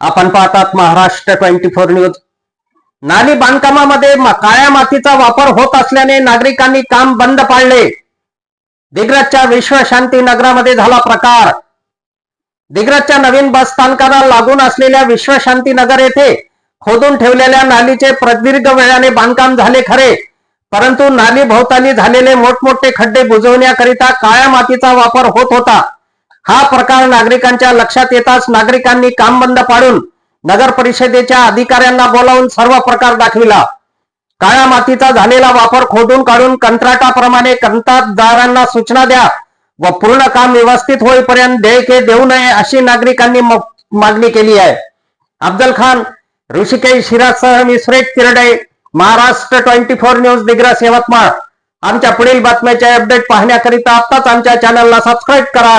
आपण पाहतात Maharashtra twenty four news. नाली बांधकामामध्ये काळ्या मातीचा वापर होत असल्याने नागरिकांनी काम बंद पाडले. दिग्रजच्या विश्वशांती नगरामध्ये झाला प्रकार. दिग्रजच्या नवीन बस स्थानकाला लागून असलेल्या विश्वशांती नगर येथे खोदून ठेवलेल्या नालीचे प्रदीर्घ वेळाने बांधकाम झाले खरे. परंतु नाली भोवताली झालेले मोठमोठे खड्डे बुजवण्याकरिता काळ्या मातीचा वापर होत होता. हा प्रकार नागरिकांच्या लक्षात येताच नागरिकांनी काम बंद पाडून नगर परिषदेच्या अधिकाऱ्यांना बोलावून सर्व प्रकार दाखविला. काळ्या मातीचा झालेला वापर खोदून काढून कंत्राटाप्रमाणे कंत्राटदारांना सूचना द्या व पूर्ण काम व्यवस्थित होईपर्यंत देयके देऊ नये अशी नागरिकांनी मागणी केली आहे. अब्दल खान ऋषिकेश शिरासह मी Suresh Tirde Maharashtra twenty four news Digras Yavatmal. आमच्या पुढील बातम्याचे अपडेट पाहण्याकरिता आत्ताच आमच्या चॅनलला सबस्क्राईब करा.